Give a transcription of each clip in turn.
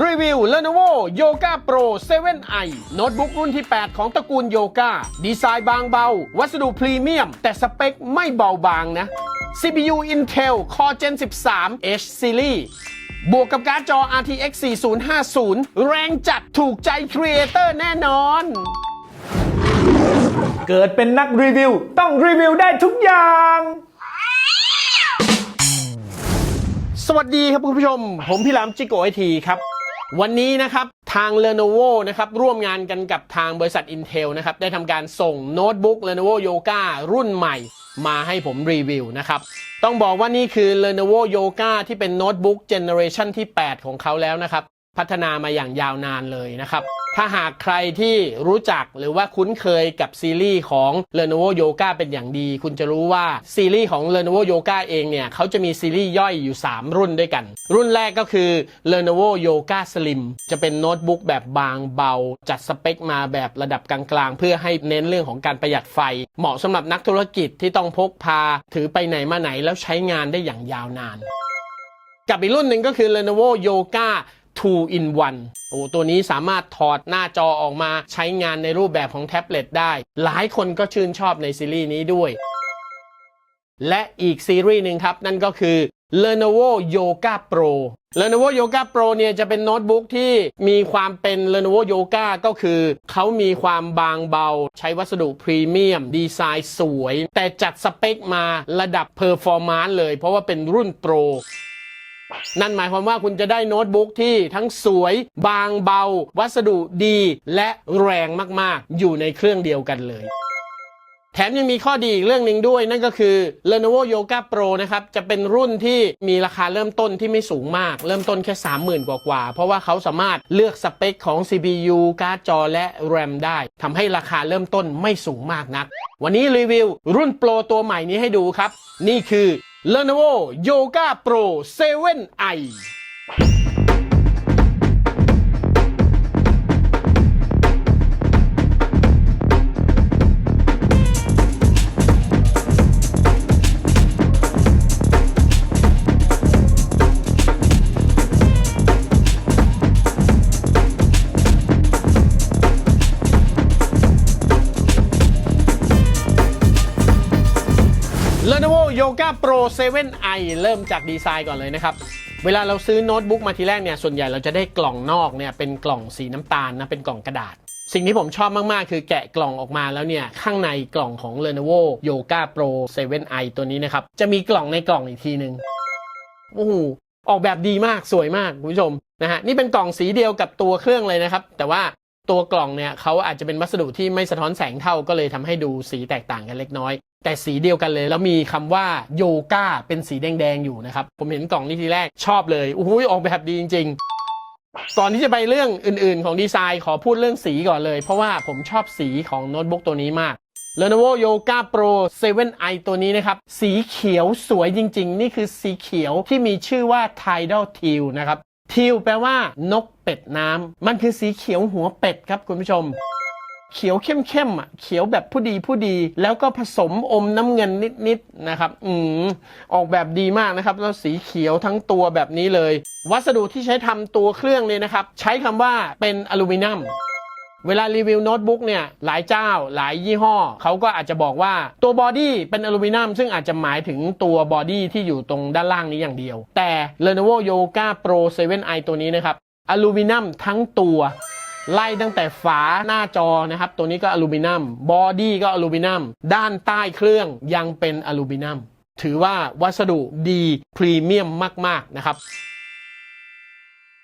รีวิว Lenovo Yoga Pro 7i โน้ตบุ๊กรุ่นที่ 8 ของตระกูล Yoga ดีไซน์บางเบา วัสดุพรีเมียม แต่สเปคไม่เบาบางนะ CPU Intel Core Gen 13 H Series บวกกับการ์ดจอ RTX 4050 แรงจัดถูกใจครีเอเตอร์แน่นอน เกิดเป็นนักรีวิว ต้องรีวิวได้ทุกอย่างสวัสดีครับคุณผู้ชม ผมพี่หลามจิโกไอทีครับ วันนี้นะครับทาง Lenovo นะครับร่วมงานกันกับทางบริษัท Intel นะครับได้ทำการส่งโน้ตบุ๊ก Lenovo Yoga รุ่นใหม่มาให้ผมรีวิวนะครับ ต้องบอกว่านี่คือ Lenovo Yoga ที่เป็นโน้ตบุ๊กเจเนอเรชันที่ 8 ของเขาแล้วนะครับ พัฒนามาอย่างยาวนานเลยนะครับ ถ้าหากใครที่รู้จักหรือว่าคุ้นเคยกับซีรีส์ของ Lenovo Yoga เป็นอย่างดี คุณจะรู้ว่าซีรีส์ของ Lenovo Yoga เองเนี่ยเขาจะมีซีรีส์ย่อยอยู่ 3 รุ่นด้วยกัน รุ่นแรกก็คือ Lenovo Yoga Slim จะเป็นโน้ตบุ๊กแบบบางเบา จัดสเปคมาแบบระดับกลางๆ เพื่อให้เน้นเรื่องของการประหยัดไฟ เหมาะสำหรับนักธุรกิจที่ต้องพกพา ถือไปไหนมาไหนแล้วใช้งานได้อย่างยาวนาน กับอีกรุ่นหนึ่งก็คือ Lenovo Yoga 2 in 1 โอ้ตัวนี้สามารถถอดหน้าจอออกมาใช้งานในรูปแบบของแท็บเล็ตได้ หลายคนก็ชื่นชอบในซีรีส์นี้ด้วย และอีกซีรีส์หนึ่งครับ นั่นก็คือ Lenovo Yoga Pro Lenovo Yoga Pro เนี่ยจะเป็นโน้ตบุ๊กที่มีความเป็น Lenovo Yoga ก็คือ เขามีความบางเบา ใช้วัสดุพรีเมียม ดีไซน์สวย แต่จัดสเปคมาระดับเพอร์ฟอร์มานซ์เลย เพราะว่าเป็นรุ่นโปร นั่นหมายความว่าคุณจะได้โน้ตบุ๊กที่ทั้งสวยบางเบา วัสดุดีและแรงมากๆ อยู่ในเครื่องเดียวกันเลยแถมยังมีข้อดีอีกเรื่องหนึ่งด้วย นั่นก็คือ Lenovo Yoga Pro นะครับ จะเป็นรุ่นที่มีราคาเริ่มต้นที่ไม่สูงมาก เริ่มต้นแค่ 30,000 กว่ากว่า เพราะว่าเขาสามารถเลือกสเปคของ CPU การ์ดจอและ RAM ได้ทำให้ราคาเริ่มต้นไม่สูงมากนัก วันนี้รีวิวรุ่นโปรตัวใหม่นี้ให้ดูครับ นี่คือ Lenovo Yoga Pro 7i 7i เริ่มจากดีไซน์ก่อนเลยนะครับ เวลาเราซื้อโน้ตบุ๊กมาทีแรกเนี่ยส่วนใหญ่เราจะได้กล่องนอกเนี่ยเป็นกล่องสีน้ำตาลนะเป็นกล่องกระดาษ สิ่งที่ผมชอบมาก ๆ คือแกะกล่องออกมาแล้วเนี่ยข้างในกล่องของ Lenovo Yoga Pro 7i ตัวนี้นะครับ จะมีกล่องในกล่องอีกทีหนึ่งโอ้โหออกแบบดีมากสวยมากคุณผู้ชมนะฮะนี่เป็นกล่องสีเดียวกับตัวเครื่องเลยนะครับ แต่ว่า ตัวกล่องเนี่ยเขาอาจจะเป็นวัสดุที่ไม่สะท้อนแสงเท่าก็เลยทำให้ดูสีแตกต่างกันเล็กน้อย แต่สีเดียวกันเลย แล้วมีคำว่าโยกาเป็นสีแดงๆอยู่นะครับ ผมเห็นกล่องนี้ทีแรกชอบเลยโอ้โหออกแบบดีจริง ๆ ก่อนที่จะไปเรื่องอื่นๆ ของดีไซน์ขอพูดเรื่องสีก่อนเลย เพราะว่าผมชอบสีของโน้ตบุ๊กตัวนี้มาก Lenovo Yoga Pro 7i ตัวนี้นะครับ สีเขียวสวยจริง ๆ นี่คือสีเขียวที่มีชื่อว่า Tidal Teal นะครับ ทิวแปลว่านกเป็ดน้ำ มันคือสีเขียวหัวเป็ดครับคุณผู้ชม เขียวเข้มๆอะเขียวแบบผู้ดีผู้ดี แล้วก็ผสมอมน้ำเงินนิดๆนะครับ อืมออกแบบดีมากนะครับ แล้วสีเขียวทั้งตัวแบบนี้เลย วัสดุที่ใช้ทำตัวเครื่องเนี่ยนะครับ ใช้คำว่าเป็นอลูมิเนียม เวลารีวิวโน้ตบุ๊กเนี่ยหลายเจ้าหลายยี่ห้อ เขาก็อาจจะบอกว่าตัวบอดี้เป็นอลูมิเนียมซึ่งอาจจะหมายถึงตัวบอดี้ที่อยู่ตรงด้านล่างนี้อย่างเดียว แต่ Lenovo Yoga Pro 7i ตัวนี้นะครับอลูมิเนียมทั้งตัวไล่ตั้งแต่ฝาหน้าจอนะครับ ตัวนี้ก็อลูมิเนียมบอดี้ก็อลูมิเนียมด้านใต้เครื่องยังเป็นอลูมิเนียมถือว่าวัสดุดีพรีเมียมมาก ๆ นะครับ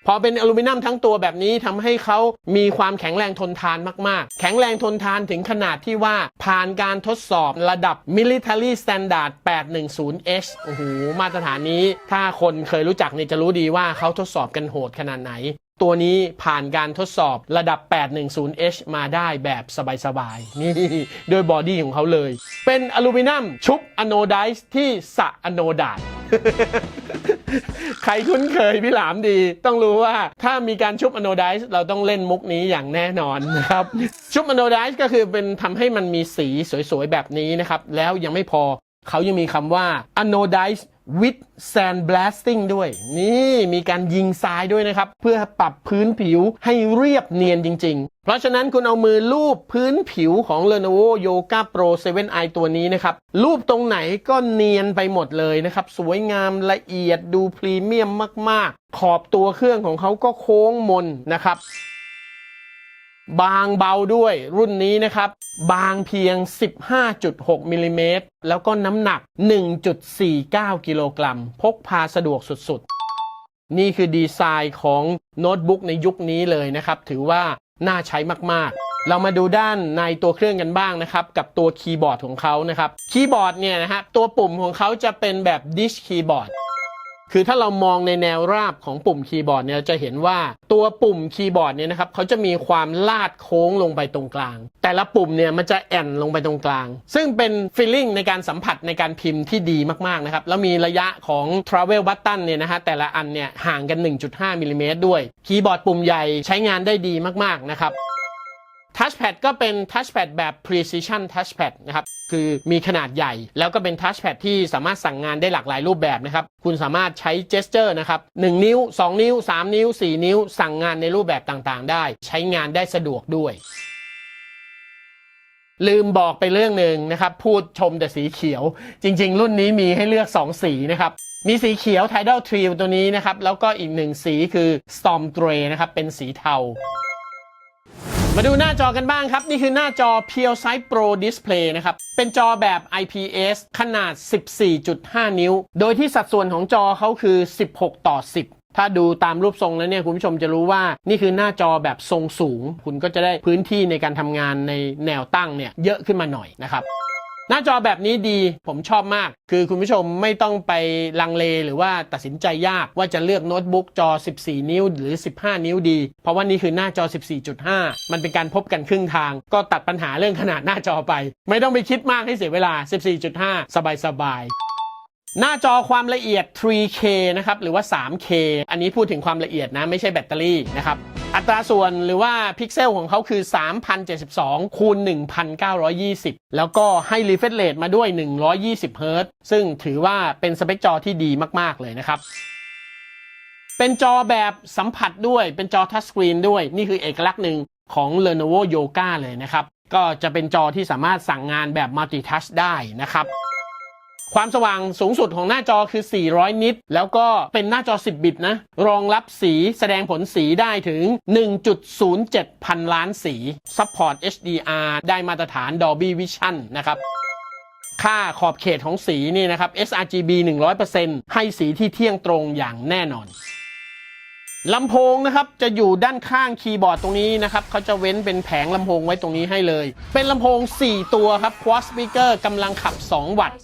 พอเป็นอลูมิเนียมทั้งตัวแบบนี้ทำให้เขามีความแข็งแรงทนทานมากๆ แข็งแรงทนทานถึงขนาดที่ว่าผ่านการทดสอบระดับ Military Standard 810H โอ้โหมาตรฐานนี้ ถ้าคนเคยรู้จักเนี่ยจะรู้ดีว่าเขาทดสอบกันโหดขนาดไหน ตัวนี้ผ่านการทดสอบระดับ 810H มาได้แบบสบายๆ นี่โดยบอดี้ของเขาเลย เป็นอลูมิเนียมชุบอะโนไดซ์ที่สะอะโนดาต ใครคุ้นเคยพี่หลามดี ต้องรู้ว่าถ้ามีการชุบอะโนไดซ์เราต้องเล่นมุกนี้อย่างแน่นอนนะครับ ชุบอะโนไดซ์ก็คือเป็นทำให้มันมีสีสวยๆแบบนี้นะครับ แล้วยังไม่พอเขายังมีคำว่าอโนไดซ์ with sand blasting ด้วย นี่มีการยิงทรายด้วยนะครับ เพื่อปรับพื้นผิวให้เรียบเนียนจริง ๆ เพราะฉะนั้นคุณเอามือลูบพื้นผิวของ Lenovo Yoga Pro 7i ตัวนี้นะครับรูปตรงไหนก็เนียนไปหมดเลยนะครับ สวยงามละเอียดดูพรีเมียมมาก ๆ ขอบตัวเครื่องของเขาก็โค้งมนนะครับ บางเบาด้วยรุ่นนี้นะครับ บางเพียง 15.6มิลลิเมตรแล้วก็น้ำหนัก 1.49 กิโลกรัม พกพาสะดวกสุดๆ นี่คือดีไซน์ของโน้ตบุ๊กในยุคนี้เลยนะครับ ถือว่าน่าใช้มากๆเรามาดูด้านในตัวเครื่องกันบ้างนะครับ กับตัวคีย์บอร์ดของเขานะครับ คีย์บอร์ดเนี่ยนะฮะตัวปุ่มของเขาจะเป็นแบบดิชคีย์บอร์ด คือถ้าเรามองในแนวราบของปุ่มคีย์บอร์ดเนี่ยจะเห็นว่าตัวปุ่มคีย์บอร์ดเนี่ยนะครับเขาจะมีความลาดโค้งลงไปตรงกลาง แต่ละปุ่มเนี่ยมันจะแอนลงไปตรงกลาง ซึ่งเป็นฟีลลิ่งในการสัมผัสในการพิมพ์ที่ดีมากๆนะครับแล้วมีระยะของ Travel Button เนี่ยนะฮะแต่ละอันเนี่ยห่างกัน 1.5มิลลิเมตรด้วย คีย์บอร์ดปุ่มใหญ่ใช้งานได้ดีมากๆนะครับทัชแพดก็เป็นทัชแพดแบบ precision touchpad นะครับ คือมีขนาดใหญ่ แล้วก็เป็นทัชแพดที่สามารถสั่งงานได้หลากหลายรูปแบบนะครับ คุณสามารถใช้ gesture นะครับ1นิ้ว 2 นิ้ว 3 นิ้ว 4 นิ้ว สั่งงานในรูปแบบต่างๆ ได้ ใช้งานได้สะดวกด้วย ลืมบอกไปเรื่องหนึ่งนะครับ พูดชมแต่สีเขียว จริง ๆ รุ่นนี้มีให้เลือก 2 สีนะครับมีสีเขียว Tidal Trio ตัวนี้นะครับ แล้วก็อีกหนึ่งสีคือ Storm Grey นะครับ เป็นสีเทา มาดูหน้าจอกันบ้างครับ นี่คือหน้าจอ p u r e Sight Pro Display นะครับ เป็นจอแบบ IPS ขนาด 14.5 นิ้ว โดยที่สัดส่วนของจอเขาคือ 16 ต่อ 10ถ้าดูตามรูปทรงแล้วเนี่ยคุณผู้ชมจะรู้ว่านี่คือหน้าจอแบบทรงสูง คุณก็จะได้พื้นที่ในการทำงานในแนวตั้งเนี่ยเยอะขึ้นมาหน่อยนะครับ หน้าจอแบบนี้ดีผมชอบมาก คือคุณผู้ชมไม่ต้องไปลังเลหรือว่าตัดสินใจยากว่าจะเลือกโน้ตบุ๊กจอ 14 นิ้วหรือ 15 นิ้วดี เพราะว่านี่คือหน้าจอ 14.5 มันเป็นการพบกันครึ่งทาง ก็ตัดปัญหาเรื่องขนาดหน้าจอไป ไม่ต้องไปคิดมากให้เสียเวลา 14.5 สบายๆหน้าจอความละเอียด 3K นะครับ หรือว่า 3K อันนี้พูดถึงความละเอียดนะ ไม่ใช่แบตเตอรี่นะครับ อัตราส่วนหรือว่าพิกเซลของเขาคือ 3072 คูณ 1920 แล้วก็ให้ refresh rate มาด้วย 120เฮิรตซ์ซึ่งถือว่าเป็นสเปคจอที่ดีมาก ๆ เลยนะครับ เป็นจอแบบสัมผัสด้วย เป็นจอทัชสกรีนด้วย นี่คือเอกลักษณ์หนึ่งของ Lenovo Yoga เลยนะครับ ก็จะเป็นจอที่สามารถสั่งงานแบบ Multi Touch ได้นะครับ ความสว่างสูงสุดของหน้าจอคือ 400 นิต แล้วก็เป็นหน้าจอ 10 บิตนะ รองรับสีแสดงผลสีได้ถึง 1.07 พันล้านสีซัพพอร์ต HDR ได้มาตรฐาน Dolby Vision นะครับค่าขอบเขตของสีนี่นะครับ sRGB 100%ให้สีที่เที่ยงตรงอย่างแน่นอน ลำโพงนะครับจะอยู่ด้านข้างคีย์บอร์ดตรงนี้นะครับเขาจะเว้นเป็นแผงลำโพงไว้ตรงนี้ให้เลย เป็นลำโพง 4 ตัวครับ Quad Speaker กำลังขับ 2 วัตต์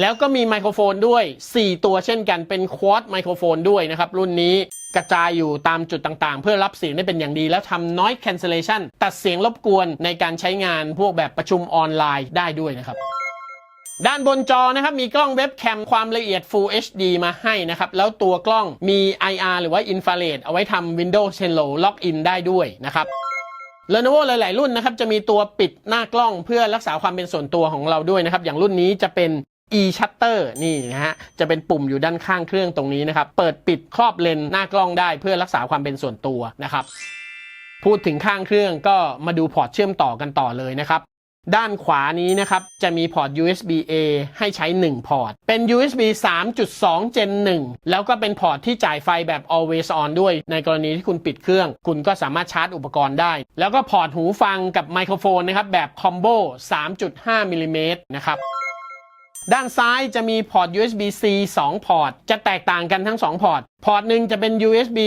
แล้วก็มีไมโครโฟนด้วย 4 ตัวเช่นกันเป็นควอดไมโครโฟนด้วยนะครับ รุ่นนี้กระจายอยู่ตามจุดต่างๆ เพื่อรับเสียงได้เป็นอย่างดี แล้วทำ noise cancellation ตัดเสียงรบกวนในการใช้งานพวกแบบประชุมออนไลน์ได้ด้วยนะครับ ด้านบนจอนะครับมีกล้องเว็บแคมความละเอียด Full HD มาให้นะครับแล้วตัวกล้องมี IR หรือว่า Infrared เอาไว้ทำ Windows Hello Login ได้ด้วยนะครับ Lenovo หลาย ๆ รุ่นนะครับจะมีตัวปิดหน้ากล้องเพื่อรักษาความเป็นส่วนตัวของเราด้วยนะครับ อย่างรุ่นนี้จะเป็น e shutter นี่นะฮะจะเป็นปุ่มอยู่ด้านข้างเครื่องตรงนี้นะครับ เปิดปิดครอบเลนหน้ากล้องได้เพื่อรักษาความเป็นส่วนตัวนะครับ พูดถึงข้างเครื่องก็มาดูพอร์ตเชื่อมต่อกันต่อเลยนะครับ ด้านขวานี้นะครับ จะมีพอร์ต USB A ให้ใช้ 1 พอร์ต เป็น USB 3.2 Gen 1 แล้วก็เป็นพอร์ตที่จ่ายไฟแบบ always on ด้วย ในกรณีที่คุณปิดเครื่อง คุณก็สามารถชาร์จอุปกรณ์ได้ แล้วก็พอร์ตหูฟังกับไมโครโฟนนะครับ แบบคอมโบ 3.5มิลลิเมตรนะครับด้านซ้ายจะมีพอร์ต USB-C 2 พอร์ต จะแตกต่างกันทั้ง 2 พอร์ตพอร์ตหนึ่งจะเป็น USB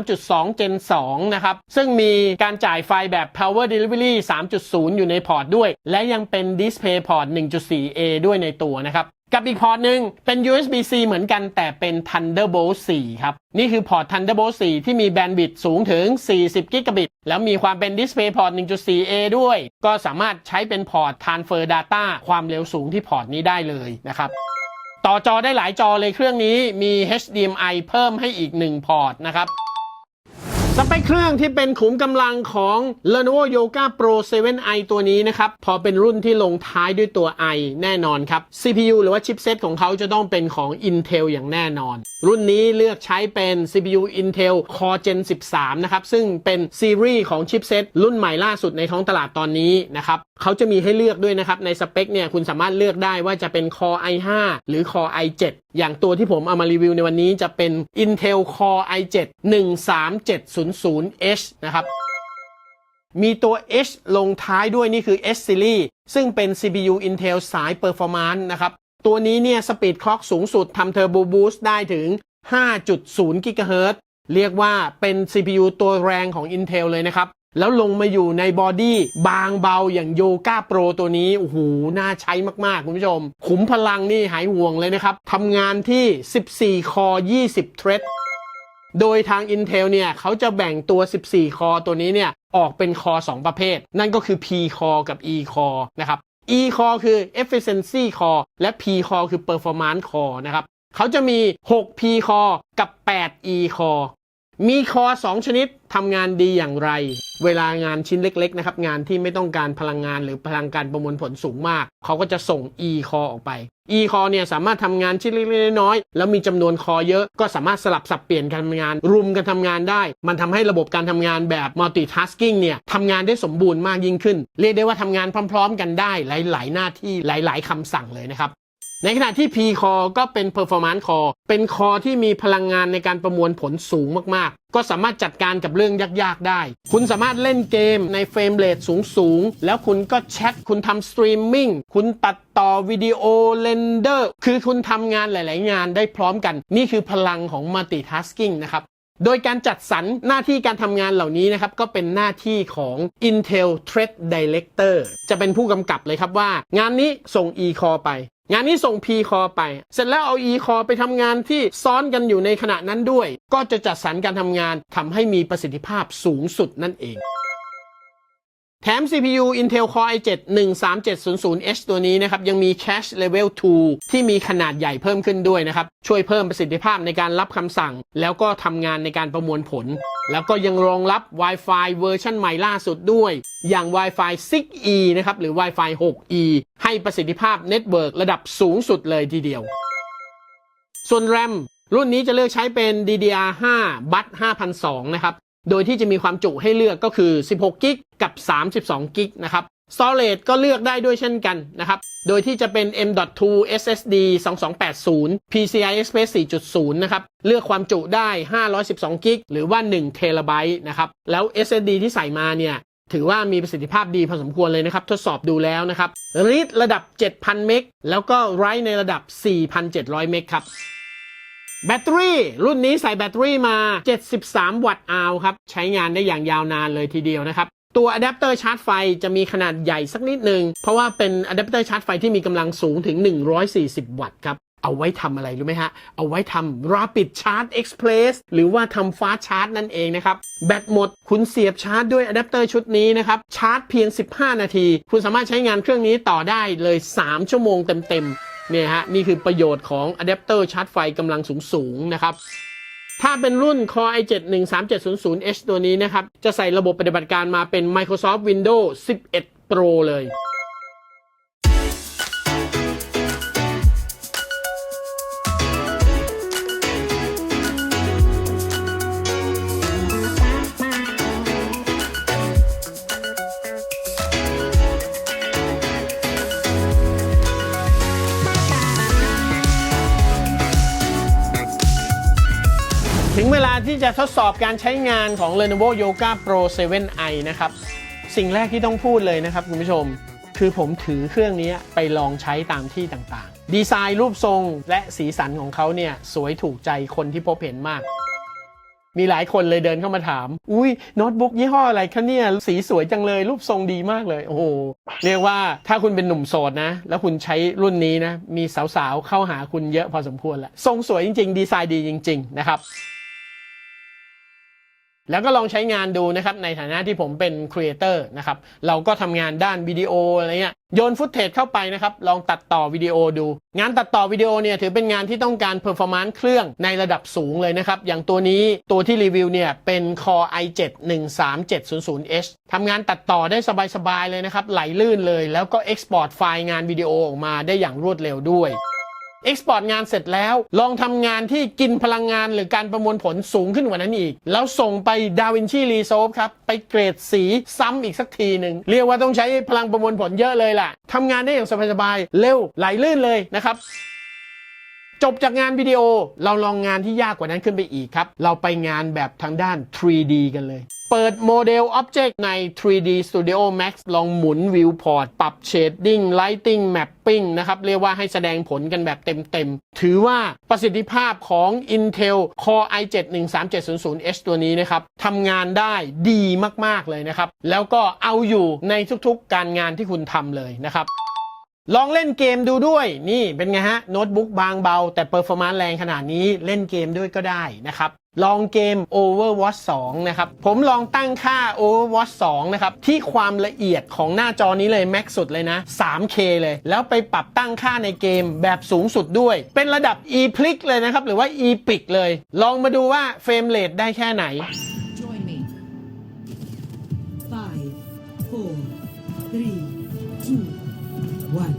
3.2 Gen 2 นะครับ ซึ่งมีการจ่ายไฟแบบ Power Delivery 3.0 อยู่ในพอร์ตด้วย และยังเป็น Display Port 1.4A ด้วยในตัวนะครับ กับอีกพอร์ตหนึ่งเป็น USB-C เหมือนกันแต่เป็น Thunderbolt 4 ครับ นี่คือพอร์ต Thunderbolt 4 ที่มีแบนด์วิดต์สูงถึง 40 กิกะบิต แล้วมีความเป็น Display Port 1.4A ด้วย ก็สามารถใช้เป็นพอร์ต Transfer Data ความเร็วสูงที่พอร์ตนี้ได้เลยนะครับ ต่อจอได้หลายจอเลยเครื่องนี้มี HDMI เพิ่มให้อีก 1 พอร์ตนะครับ สเปคเครื่องที่เป็นขุมกำลังของ Lenovo Yoga Pro 7i ตัวนี้นะครับ พอเป็นรุ่นที่ลงท้ายด้วยตัว i แน่นอนครับ CPU หรือว่าชิปเซตของเขาจะต้องเป็นของ Intel อย่างแน่นอน รุ่นนี้เลือกใช้เป็น CPU Intel Core Gen 13 นะครับ ซึ่งเป็นซีรีส์ของชิปเซตรุ่นใหม่ล่าสุดในท้องตลาดตอนนี้นะครับเขาจะมีให้เลือกด้วยนะครับ ในสเปคเนี่ยคุณสามารถเลือกได้ว่าจะเป็น Core i5 หรือ Core i7 อย่างตัวที่ผมเอามารีวิวในวันนี้จะเป็น Intel Core i7 1370 100H นะครับ มีตัว H ลงท้ายด้วยนี่คือ H Series ซึ่งเป็น CPU Intel สาย Performance นะครับ ตัวนี้เนี่ยสปีดคล็อกสูงสุดทำ Turbo Boost ได้ถึง 5.0 GHz เรียกว่าเป็น CPU ตัวแรงของ Intel เลยนะครับ แล้วลงมาอยู่ในบอดี้บางเบาอย่าง Yoga Pro ตัวนี้ โอ้โห น่าใช้มาก ๆ คุณผู้ชม ขุมพลังนี่หายห่วงเลยนะครับ ทำงานที่ 14 คอ 20 thread โดยทาง Intel เนี่ยเขาจะแบ่งตัว 14 คอตัวนี้เนี่ยออกเป็นคอ 2 ประเภท นั่นก็คือ P core กับ E core นะครับ E core คือ efficiency core และ P core คือ performance core นะครับเขาจะมี 6 P core กับ 8 E core มีคอ 2 ชนิดทำงานดีอย่างไร เวลางานชิ้นเล็ก ๆ นะครับ งานที่ไม่ต้องการพลังงานหรือพลังการประมวลผลสูงมาก เขาก็จะส่ง e core ออกไป e core เนี่ยสามารถทำงานชิ้นเล็กๆน้อยๆแล้วมีจำนวนคอเยอะก็สามารถสลับสับเปลี่ยนการทำงานรุมกันทำงานได้ มันทำให้ระบบการทำงานแบบ multitasking เนี่ยทำงานได้สมบูรณ์มากยิ่งขึ้น เรียกได้ว่าทำงานพร้อม ๆ กันได้หลาย ๆ หน้าที่หลาย ๆคำสั่งเลยนะครับ ในขณะที่ P core ก็เป็น performance core เป็นคอที่มีพลังงานในการประมวลผลสูงมากๆ ก็สามารถจัดการกับเรื่องยากๆ ได้ คุณสามารถเล่นเกมในเฟรมเรทสูงๆ แล้วคุณก็แชท คุณทำสตรีมมิ่ง คุณตัดต่อวิดีโอเรนเดอร์ คือคุณทำงานหลายๆ งานได้พร้อมกัน นี่คือพลังของ multitasking นะครับโดยการจัดสรรหน้าที่การทำงานเหล่านี้นะครับ ก็เป็นหน้าที่ของ Intel Thread Director จะเป็นผู้กำกับเลยครับว่า งานนี้ส่ง E core ไป งานนี้ส่ง P Co ไป เสร็จแล้วเอา E Co ไปทำงานที่ซ้อนกันอยู่ในขณะนั้นด้วย ก็จะจัดสรรการทำงานทำให้มีประสิทธิภาพสูงสุดนั่นเอง แถม CPU Intel Core i7 13700H ตัวนี้นะครับ ยังมี Cache Level 2 ที่มีขนาดใหญ่เพิ่มขึ้นด้วยนะครับ ช่วยเพิ่มประสิทธิภาพในการรับคำสั่ง แล้วก็ทำงานในการประมวลผล แล้วก็ยังรองรับ Wi-Fi เวอร์ชันใหม่ล่าสุดด้วย อย่าง Wi-Fi 6E นะครับ หรือ Wi-Fi 6E ให้ประสิทธิภาพเน็ตเวิร์กระดับสูงสุดเลยทีเดียว ส่วน RAM รุ่นนี้จะเลือกใช้เป็น DDR5 บัต5002 นะครับ โดยที่จะมีความจุให้เลือกก็คือ 16 กิกกับ 32 กิกนะครับ Storage ก็เลือกได้ด้วยเช่นกันนะครับ โดยที่จะเป็น M.2 SSD 2280 PCI Express 4.0 นะครับ เลือกความจุได้ 512 กิกหรือว่า1เทราไบต์นะครับ แล้ว SSD ที่ใส่มาเนี่ย ถือว่ามีประสิทธิภาพดีพอสมควรเลยนะครับ ทดสอบดูแล้วนะครับ read ระดับ 7,000 เมก แล้วก็ write ในระดับ 4,700 เมกครับ แบตเตอรี่รุ่นนี้ใส่แบตเตอรี่มา 73 วัตต์อาวครับ ใช้งานได้อย่างยาวนานเลยทีเดียวนะครับ ตัวอะแดปเตอร์ชาร์จไฟจะมีขนาดใหญ่สักนิดหนึ่งเพราะว่าเป็นอะแดปเตอร์ชาร์จไฟที่มีกำลังสูงถึง 140 วัตต์ครับ เอาไว้ทำอะไรรู้ไหมฮะ เอาไว้ทำ Rapid Charge Express หรือว่าทำ Fast Charge นั่นเองนะครับ แบตหมดคุณเสียบชาร์จด้วยอะแดปเตอร์ชุดนี้นะครับชาร์จเพียง 15 นาที คุณสามารถใช้งานเครื่องนี้ต่อได้เลย 3 ชั่วโมงเต็มๆ เนี่ยฮะนี่คือประโยชน์ของอะแดปเตอร์ชาร์จไฟกำลังสูงๆนะครับถ้าเป็นรุ่น Core i7 13700H ตัวนี้นะครับ จะใส่ระบบปฏิบัติการมาเป็น Microsoft Windows 11 Pro เลย จะทดสอบการใช้งานของ Lenovo Yoga Pro 7i นะครับ สิ่งแรกที่ต้องพูดเลยนะครับคุณผู้ชม คือผมถือเครื่องนี้ไปลองใช้ตามที่ต่างๆ ดีไซน์รูปทรงและสีสันของเขาเนี่ย สวยถูกใจคนที่พบเห็นมาก มีหลายคนเลยเดินเข้ามาถาม อุ้ยโน้ตบุ๊กยี่ห้ออะไรคะเนี่ย สีสวยจังเลย รูปทรงดีมากเลย โอ้โห เรียกว่าถ้าคุณเป็นหนุ่มโสดนะ แล้วคุณใช้รุ่นนี้นะ มีสาวๆเข้าหาคุณเยอะพอสมควรแหละทรงสวยจริง ๆ ดีไซน์ดีจริง ๆ นะครับ แล้วก็ลองใช้งานดูนะครับในฐานะที่ผมเป็นครีเอเตอร์นะครับเราก็ทำงานด้านวิดีโออะไรเงี้ยโยนฟุตเทจเข้าไปนะครับลองตัดต่อวิดีโอดู งานตัดต่อวิดีโอเนี่ยถือเป็นงานที่ต้องการ performance เครื่องในระดับสูงเลยนะครับอย่างตัวนี้ตัวที่รีวิวเนี่ยเป็น Core i7 13700H ทำงานตัดต่อได้สบายๆเลยนะครับไหลลื่นเลย แล้วก็ export ไฟล์งานวิดีโอออกมาได้อย่างรวดเร็วด้วย Export งานเสร็จแล้ว ลองทำงานที่กินพลังงานหรือการประมวลผลสูงขึ้นกว่านั้นอีก แล้วส่งไป DaVinci Resolve ครับ ไปเกรดสีซ้ำอีกสักทีหนึ่ง เรียกว่าต้องใช้พลังประมวลผลเยอะเลยล่ะทำงานได้อย่างสบายๆเร็วไหลลื่นเลยนะครับจบจากงานวิดีโอเราลองงานที่ยากกว่านั้นขึ้นไปอีกครับ เราไปงานแบบทางด้าน 3D กันเลย เปิดโมเดล Object ใน 3D Studio Max ลองหมุน Viewport ปรับ Shading Lighting Mapping นะครับ เรียกว่าให้แสดงผลกันแบบเต็มๆ ถือว่าประสิทธิภาพของ Intel Core i7 13700H ตัวนี้นะครับทำงานได้ดีมากๆเลยนะครับ แล้วก็เอาอยู่ในทุกๆการงานที่คุณทำเลยนะครับ ลองเล่นเกมดูด้วยนี่เป็นไงฮะโน้ตบุ๊กบางเบา แต่เปอร์ฟอร์มานซ์แรงขนาดนี้เล่นเกมด้วยก็ได้นะครับลองเกม Overwatch 2 นะครับ ผมลองตั้งค่า Overwatch 2 นะครับ ที่ความละเอียดของหน้าจอนี้เลย แม็กสุดเลยนะ 3K เลย แล้วไปปรับตั้งค่าในเกมแบบสูงสุดด้วย เป็นระดับ e p l i c เลยนะครับ หรือว่า e p i c เลย ลองมาดูว่าเฟรมเรทได้แค่ไหน Join me. Five, four, one.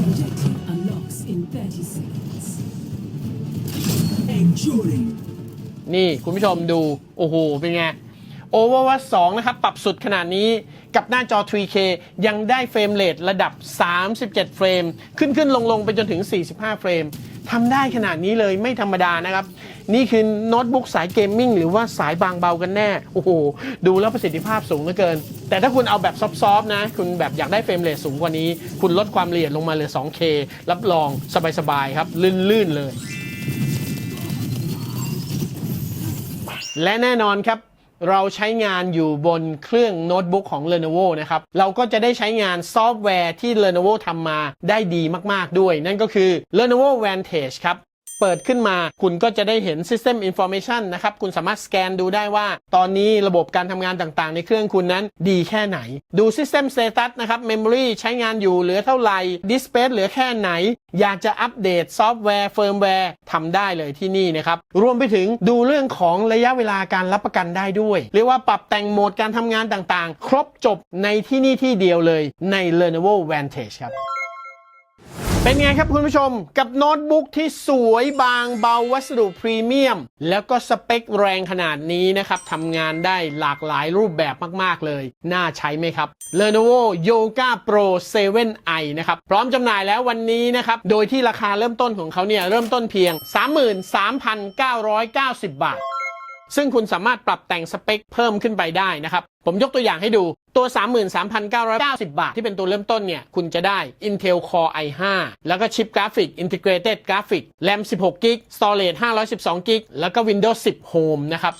Objective unlocks in 30 seconds. Enduring. นี่คุณผู้ชมดู โอ้โห เป็นไง โอเวอร์ว่าสองนะครับ ปรับสุดขนาดนี้กับหน้าจอ 3K ยังได้เฟรมเรทระดับ 37 เฟรม ขึ้นขึ้นลงลงไปจนถึง 45 เฟรม ทำได้ขนาดนี้เลยไม่ธรรมดานะครับ นี่คือโน้ตบุ๊กสายเกมมิ่งหรือว่าสายบางเบากันแน่ โอ้โห ดูแล้วประสิทธิภาพสูงเหลือเกิน แต่ถ้าคุณเอาแบบซอฟๆนะ คุณแบบอยากได้เฟรมเรทสูงกว่านี้ คุณลดความละเอียดลงมาเหลือ 2K รับรองสบายๆครับ ลื่นๆเลย และแน่นอนครับ เราใช้งานอยู่บนเครื่องโน้ตบุ๊กของ Lenovo นะครับ เราก็จะได้ใช้งานซอฟต์แวร์ที่ Lenovo ทำมาได้ดีมาก ๆ ด้วย นั่นก็คือ Lenovo Vantage ครับ เปิดขึ้นมา คุณก็จะได้เห็น System Information นะครับ คุณสามารถสแกนดูได้ว่า ตอนนี้ระบบการทำงานต่างๆ ในเครื่องคุณนั้นดีแค่ไหน ดู System Status นะครับ Memory ใช้งานอยู่เหลือเท่าไหร่ Disk เหลือแค่ไหน อยากจะอัปเดตซอฟต์แวร์เฟิร์มแวร์ทำได้เลยที่นี่นะครับ รวมไปถึงดูเรื่องของระยะเวลาการรับประกันได้ด้วย เรียกว่าปรับแต่งโหมดการทำงานต่างๆ ครบจบในที่นี่ที่เดียวเลยใน Lenovo Vantage ครับ เป็นไงครับคุณผู้ชมกับโน้ตบุ๊กที่สวยบางเบาวัสดุพรีเมียม แล้วก็สเปคแรงขนาดนี้นะครับทำงานได้หลากหลายรูปแบบมาก ๆ เลย น่าใช้ไหมครับ Lenovo Yoga Pro 7i นะครับ พร้อมจำหน่ายแล้ววันนี้นะครับ โดยที่ราคาเริ่มต้นของเขาเนี่ย เริ่มต้นเพียง 33,990 บาท ซึ่งคุณสามารถปรับแต่งสเปคเพิ่มขึ้นไปได้นะครับ ผมยกตัวอย่างให้ดูตัว 33,990 บาทที่เป็นตัวเริ่มต้นเนี่ย คุณจะได้ Intel Core i5 แล้วก็ชิปกราฟิก Integrated Graphic RAM 16 g b Storage 512 g b แล้วก็ Windows 10 Home นะครับ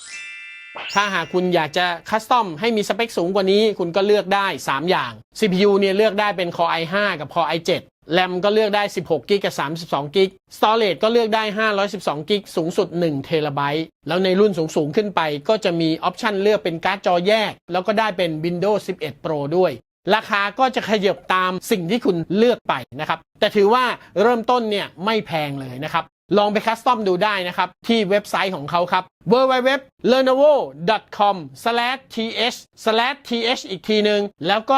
ถ้าหากคุณอยากจะคัสตอมให้มีสเปคสูงกว่านี้ คุณก็เลือกได้ 3 อย่าง CPU เนี่ยเลือกได้เป็น Core i5 กับ Core i7 แรมก็เลือกได้ 16 กิกกับ 32 กิก Storage ก็เลือกได้ 512 กิก สูงสุด 1 เทราไบต์ แล้วในรุ่นสูงๆขึ้นไปก็จะมีออปชันเลือกเป็นการ์ดจอแยก แล้วก็ได้เป็น Windows 11 Pro ด้วย ราคาก็จะขยับตามสิ่งที่คุณเลือกไปนะครับ แต่ถือว่าเริ่มต้นเนี่ยไม่แพงเลยนะครับ ลองไปคัสตอมดูได้นะครับ ที่เว็บไซต์ของเขาครับ www.lenovo.com/th/th อีกทีหนึ่งแล้วก็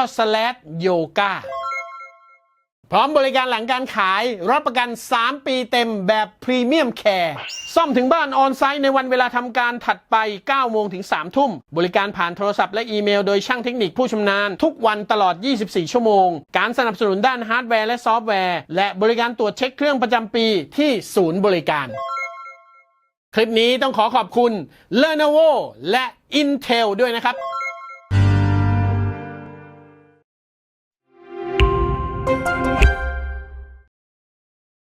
/yoga พร้อมบริการหลังการขายรับประกัน 3 ปีเต็มแบบพรีเมียมแคร์ซ่อมถึงบ้านออนไซต์ในวันเวลาทำการถัดไป 9 โมงถึง 3 ทุ่ม บริการผ่านโทรศัพท์และอีเมลโดยช่างเทคนิคผู้ชำนาญ ทุกวันตลอด 24 ชั่วโมง การสนับสนุนด้านฮาร์ดแวร์และซอฟต์แวร์ และบริการตรวจเช็คเครื่องประจำปีที่ศูนย์บริการ คลิปนี้ต้องขอขอบคุณ Lenovo และ Intel ด้วยนะครับ